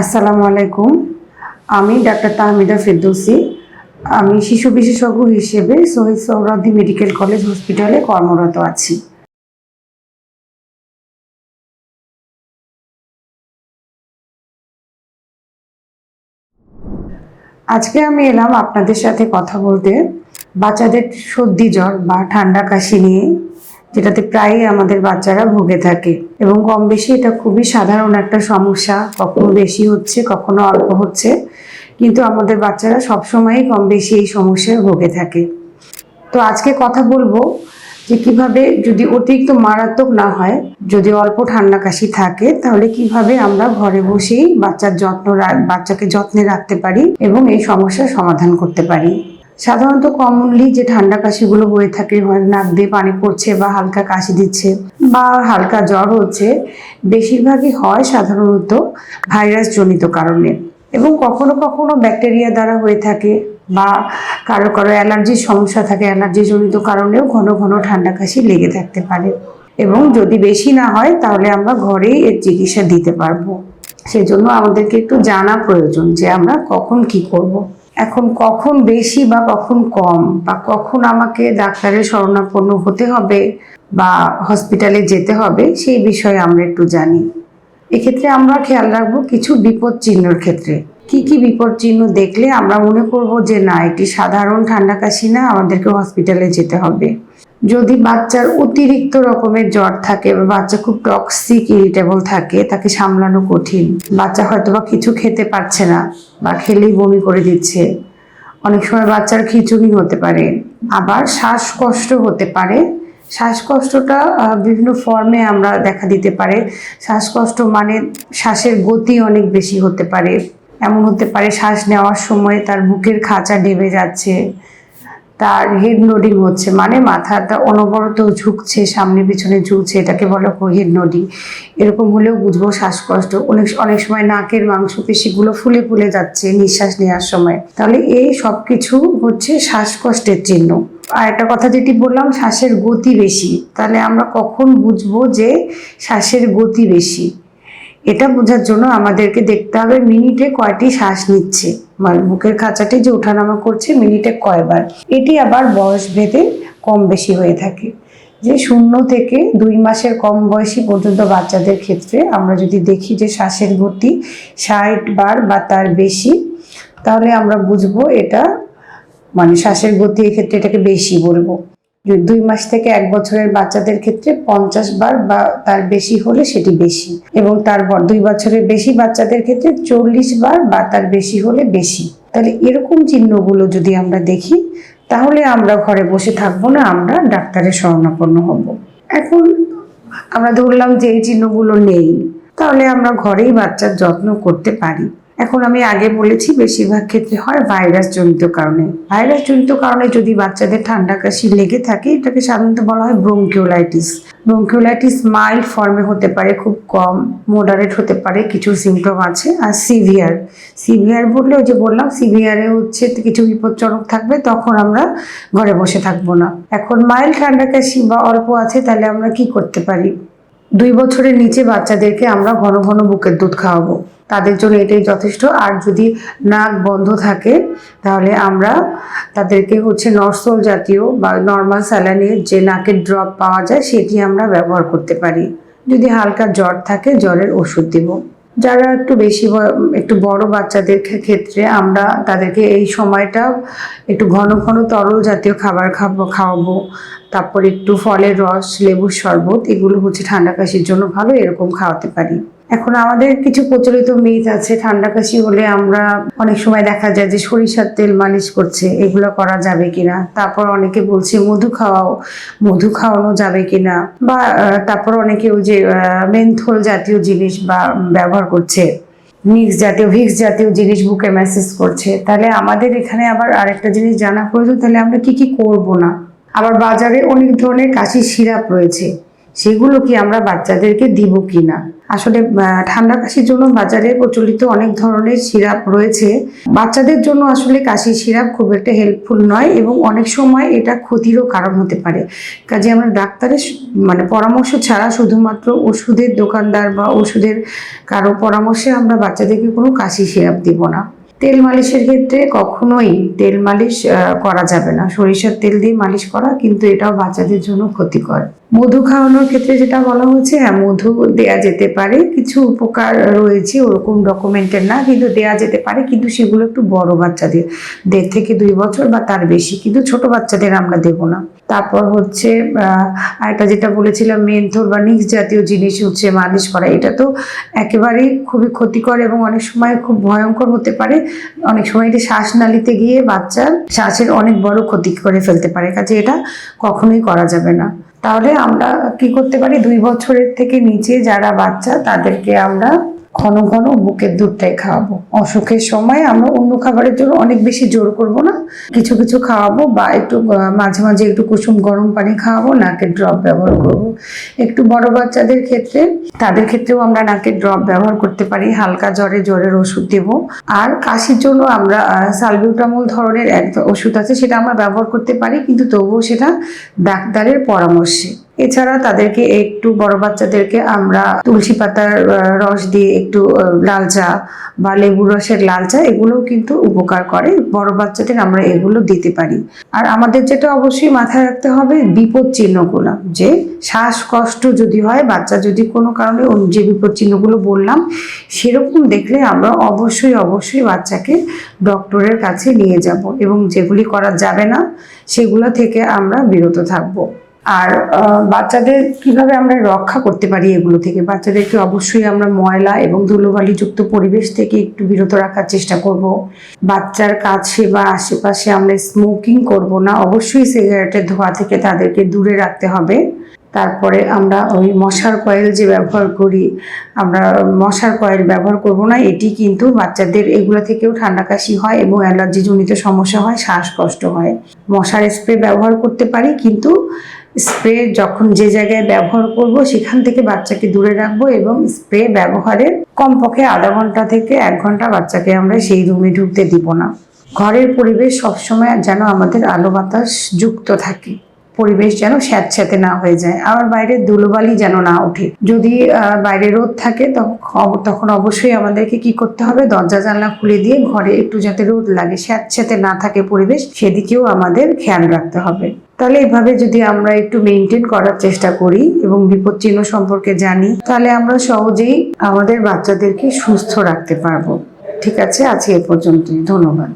আসসালামু আলাইকুম। আমি ডাক্তার তাহমিদা ফেরদৌসি। আমি শিশু বিশেষজ্ঞ হিসেবে শহীদ সৌরাদি মেডিকেল কলেজ হসপিটালে কর্মরত আছি। আজকে আমি এলাম আপনাদের সাথে কথা বলতে বাচ্চাদের সর্দি জ্বর বা ঠান্ডা কাশি নিয়ে। যেটাতে প্রায়ই আমাদের বাচ্চারা ভুগে থাকে। এবং কম বেশি এটা খুবই সাধারণ একটা সমস্যা। কখনো বেশি হচ্ছে, কখনো অল্প হচ্ছে। কিন্তু আমাদের বাচ্চারা সবসময়ই কম বেশি এই সমস্যায় ভুগে থাকে। তো আজকে কথা বলব যে কীভাবে যদি অতিরিক্ত মারাত্মক না হয়, যদি অল্প ঠান্ডা কাশি থাকে, তাহলে কীভাবে আমরা ঘরে বসেই বাচ্চার যত্ন বাচ্চাকে যত্নে রাখতে পারি এবং এই সমস্যার সমাধান করতে পারি। সাধারণত কমনলি যে ঠান্ডা কাশিগুলো হয়ে থাকে নাক দিয়ে পানি পড়ছে বা হালকা কাশি দিচ্ছে বা হালকা জ্বর হচ্ছে, বেশিরভাগই হয় সাধারণত ভাইরাস জনিত কারণে। এবং কখনো কখনো ব্যাকটেরিয়া দ্বারা হয়ে থাকে বা কারও কারও অ্যালার্জির সমস্যা থাকে অ্যালার্জি জনিত কারণেও ঘন ঘন ঠান্ডা কাশি লেগে থাকতে পারে। এবং যদি বেশি না হয়, তাহলে আমরা ঘরেই এর চিকিৎসা দিতে পারব। সেজন্য আমাদেরকে একটু জানা প্রয়োজন যে আমরা কখন কি করব। এখন কখন বেশি বা কখন কম বা কখন আমাকে ডাক্তারের শরণাপন্ন হতে হবে বা হসপিটালে যেতে হবে, সেই বিষয়ে আমরা একটু জানি। এক্ষেত্রে আমরা খেয়াল রাখব কিছু বিপদ চিহ্নর ক্ষেত্রে। কি কি বিপদ চিহ্ন দেখলে আমরা মনে করব যে না, এটি সাধারণ ঠান্ডা কাশি না, আমাদেরকে হসপিটালে যেতে হবে। যদি বাচ্চার অতিরিক্ত রকমের জ্বর থাকে বা বাচ্চা খুব টক্সিক ইরিটেবল থাকে, তাকে সামলানো কঠিন। বাচ্চা হয়তো বা কিছু খেতে পারছে না বা খেলেই বমি করে দিচ্ছে। অনেক সময় বাচ্চার খিচুড়ি হতে পারে। আবার শ্বাসকষ্ট হতে পারে। শ্বাসকষ্টটা বিভিন্ন ফর্মে আমরা দেখা দিতে পারে। শ্বাসকষ্ট মানে শ্বাসের গতি অনেক বেশি হতে পারে। এমন হতে পারে শ্বাস নেওয়ার সময় তার বুকের খাঁচা ডেবে যাচ্ছে। তার হেড নোডিং হচ্ছে মানে মাথাটা অনবরত ঝুঁকছে, সামনে পিছনে ঝুঁকছে এটাকে বলা হেড নোডিং এরকম হলেও বুঝব শ্বাসকষ্ট। অনেক অনেক সময় নাকের মাংসপেশিগুলো ফুলে ফুলে যাচ্ছে নিঃশ্বাস নেওয়ার সময়। তাহলে এই সব কিছু হচ্ছে শ্বাসকষ্টের চিহ্ন। আর একটা কথা যেটি বললাম, শ্বাসের গতি বেশি। তাহলে আমরা কখন বুঝব যে শ্বাসের গতি বেশি? এটা বোঝার জন্য আমাদেরকে দেখতে হবে মিনিটে কয়টি শ্বাস নিচ্ছে। মানে বুকের খাঁচাটি যে ওঠানামা করছে মিনিটে কয়বার। এটি আবার বয়স ভেদে কম বেশি হয়ে থাকে। যে শূন্য থেকে দুই মাসের কম বয়সী পর্যন্ত বাচ্চাদের ক্ষেত্রে আমরা যদি দেখি যে শ্বাসের গতি ষাট বার বা তার বেশি, তাহলে আমরা বুঝব এটা মানে শ্বাসের গতি এক্ষেত্রে এটাকে বেশি বলব। দুই মাস থেকে এক বছরের বাচ্চাদের ক্ষেত্রে পঞ্চাশ বার বা তার বেশি হলে সেটি বেশি। এবং তারপর দুই বছরের বেশি বাচ্চাদের ক্ষেত্রে চল্লিশ বার বা তার বেশি হলে বেশি। তাহলে এরকম চিহ্নগুলো যদি আমরা দেখি, তাহলে আমরা ঘরে বসে থাকব না, আমরা ডাক্তারের শরণাপন্ন হব। এখন আমরা ধরলাম যে এই চিহ্নগুলো নেই, তাহলে আমরা ঘরেই বাচ্চার যত্ন করতে পারি। এখন আমি আগে বলেছি বেশিরভাগ ক্ষেত্রে হয় ভাইরাস জনিত কারণে। ভাইরাস জনিত কারণে যদি বাচ্চাদের ঠান্ডা কাশি লেগে থাকে, এটাকে সাধারণত বলা হয় ব্রোঙ্কিওলাইটিস। ব্রোঙ্কিওলাইটিস মাইল্ড ফর্মে হতে পারে, খুব কম মডারেট হতে পারে, কিছু সিমটম আছে, আর সিভিয়ার সিভিয়ার বললে ওই যে বললাম সিভিয়ারে হচ্ছে কিছু বিপজ্জনক থাকবে, তখন আমরা ঘরে বসে থাকব না। এখন মাইল্ড ঠান্ডা কাশি বা অল্প আছে, তাহলে আমরা কি করতে পারি? দুই বছরের নিচে বাচ্চাদেরকে আমরা ঘন ঘন বুকের দুধ খাওয়াবো। তাদের জন্য এটাই যথেষ্ট। আর যদি নাক বন্ধ থাকে, তাহলে আমরা তাদেরকে হচ্ছে নরসল জাতীয় বা নর্মাল স্যালাইনের যে নাকের ড্রপ পাওয়া যায়, সেটি আমরা ব্যবহার করতে পারি। যদি হালকা জ্বর থাকে, জ্বরের ওষুধ দিব। যারা একটু বেশি একটু বড় বাচ্চাদের ক্ষেত্রে আমরা তাদেরকে এই সময়টা একটু ঘন ঘন তরল জাতীয় খাবার খাব খাওয়াবো। তারপর একটু ফলের রস, লেবুর শরবত, এগুলো হচ্ছে ঠান্ডা কাশির জন্য ভালো, এরকম খাওয়াতে পারি। এখন আমাদের কিছু প্রচলিত মিথ আছে ঠান্ডা কাশি হলে আমরা অনেক সময় দেখা যায় যে সরিষার তেল মালিশ করছে, এগুলো করা যাবে কিনা? তারপর অনেকে বলছে মধু খাওয়াও, মধু খাওয়ানো যাবে কিনা? বা তারপর অনেকে ওই যে মেন্থল জাতীয় জিনিস বা ব্যবহার করছে মিক্স জাতীয় ভিক্স জাতীয় জিনিস বুকে মেসেজ করছে। তাহলে আমাদের এখানে আবার আরেকটা জিনিস জানা প্রয়োজন, তাহলে আমরা কি কি করব না? আবার বাজারে অনেক ধরনের কাশির সিরাপ রয়েছে, সেগুলো কি আমরা বাচ্চাদেরকে দিব কি না আসলে ঠান্ডা কাশির জন্য বাজারে প্রচলিত অনেক ধরনের সিরাপ রয়েছে। বাচ্চাদের জন্য আসলে কাশির সিরাপ খুব একটা হেল্পফুল নয় এবং অনেক সময় এটা ক্ষতিরও কারণ হতে পারে। কাজে আমরা ডাক্তারের মানে পরামর্শ ছাড়া শুধুমাত্র ওষুধের দোকানদার বা ওষুধের কারও পরামর্শে আমরা বাচ্চাদেরকে কোনো কাশি সিরাপ দিব না। তেল মালিশের ক্ষেত্রে কখনোই তেল মালিশ করা যাবে না। সরিষার তেল দিয়ে মালিশ করা কিন্তু এটাও বাচ্চাদের জন্য ক্ষতিকর। মধু খাওয়ানোর ক্ষেত্রে যেটা বলা হয়েছে হ্যাঁ মধু দেয়া যেতে পারে। কিছু উপকার রয়েছে, ওরকম ডকুমেন্টের না, কিন্তু দেয়া যেতে পারে। কিন্তু সেগুলো একটু বড় বাচ্চাদের, দেড় থেকে দুই বছর বা তার বেশি। কিন্তু ছোট বাচ্চাদের আমরা দেব না। তারপর হচ্ছে আরেকটা যেটা বলেছিলাম, মেন্থর বা নিক্স জাতীয় জিনিস হচ্ছে মালিশ করা। এটা তো একেবারেই খুবই ক্ষতিকর এবং অনেক সময় খুব ভয়ঙ্কর হতে পারে। অনেক সময় এটি শ্বাসনালীতে গিয়ে বাচ্চার শ্বাসের অনেক বড় ক্ষতি করে ফেলতে পারে, কাজে এটা কখনোই করা যাবে না। তাহলে আমরা কি করতে পারি? দুই বছরের থেকে নিচে যারা বাচ্চা, তাদেরকে আমরা ঘন ঘন বুকের দুধটাই খাওয়াবো। অসুখের সময় আমরা অন্য খাবারের জন্য অনেক বেশি জোর করব না। কিছু কিছু খাওয়াবো বা একটু মাঝে মাঝে একটু কুসুম গরম পানি খাওয়াবো, নাকের ড্রপ ব্যবহার করব। একটু বড় বাচ্চাদের ক্ষেত্রে, তাদের ক্ষেত্রেও আমরা নাকের ড্রপ ব্যবহার করতে পারি, হালকা জ্বরে জ্বরের ওষুধ দেব। আর কাশির জন্য আমরা সালবিউটামল ধরনের এক ওষুধ আছে, সেটা আমরা ব্যবহার করতে পারি, কিন্তু তবুও সেটা ডাক্তারের পরামর্শে। এছাড়া তাদেরকে একটু বড় বাচ্চাদেরকে আমরা তুলসী পাতার রস দিয়ে একটু লাল চা বা লেবুর রসের লাল চা, এগুলোও কিন্তু উপকার করে। বড় বাচ্চাদের আমরা এগুলো দিতে পারি। আর আমাদের যেটা অবশ্যই মাথায় রাখতে হবে, বিপদ চিহ্নগুলো যে শ্বাসকষ্ট যদি হয়, বাচ্চা যদি কোনো কারণে যে বিপদ চিহ্নগুলো বললাম, সেরকম দেখলে আমরা অবশ্যই অবশ্যই বাচ্চাকে ডক্টরের কাছে নিয়ে যাব এবং যেগুলি করা যাবে না, সেগুলো থেকে আমরা বিরত থাকব। আর বাচ্চাদের কীভাবে আমরা রক্ষা করতে পারি এগুলো থেকে? বাচ্চাদেরকে অবশ্যই আমরা ময়লা এবং ধুলোবালিযুক্ত পরিবেশ থেকে একটু বিরত রাখার চেষ্টা করব। বাচ্চার কাছে বা আশেপাশে আমরা স্মোকিং করব না। অবশ্যই সিগারেটের ধোঁয়া থেকে তাদেরকে দূরে রাখতে হবে। তারপরে আমরা ওই মশার কয়েল যে ব্যবহার করি, আমরা মশার কয়েল ব্যবহার করব না। এটি কিন্তু বাচ্চাদের, এগুলো থেকেও ঠান্ডা কাশি হয় এবং অ্যালার্জি জনিত সমস্যা হয়, শ্বাসকষ্ট হয়। মশার স্প্রে ব্যবহার করতে পারি, কিন্তু স্প্রে যখন যে জায়গায় ব্যবহার করব, সেখান থেকে বাচ্চাকে দূরে রাখব এবং স্প্রে ব্যবহারের কমপক্ষে আধা ঘণ্টা থেকে এক ঘণ্টা বাচ্চাকে আমরা সেই রুমে ঢুকতে দিব না। ঘরের পরিবেশ সবসময় যেন আমাদের আলো বাতাস যুক্ত থাকে। পরিবেশ যেন স্যাঁতস্যাঁতে না হয়ে যায়। আবার বাইরে ধুলোবালি যেন না ওঠে। যদি বাইরে রোদ থাকে তখন তখন অবশ্যই আমাদেরকে কি করতে হবে? দরজা, জানলা খুলে দিয়ে ঘরে একটু যাতে রোদ লাগে, স্যাঁতস্যাঁতে না থাকে পরিবেশ, সেদিকেও আমাদের খেয়াল রাখতে হবে। তাহলে এভাবে যদি আমরা একটু মেনটেন করার চেষ্টা করি এবং বিপদ চিহ্ন সম্পর্কে জানি, তাহলে আমরা সহজেই আমাদের বাচ্চাদেরকে সুস্থ রাখতে পারব। ঠিক আছে? আজকে এ পর্যন্তই। ধন্যবাদ।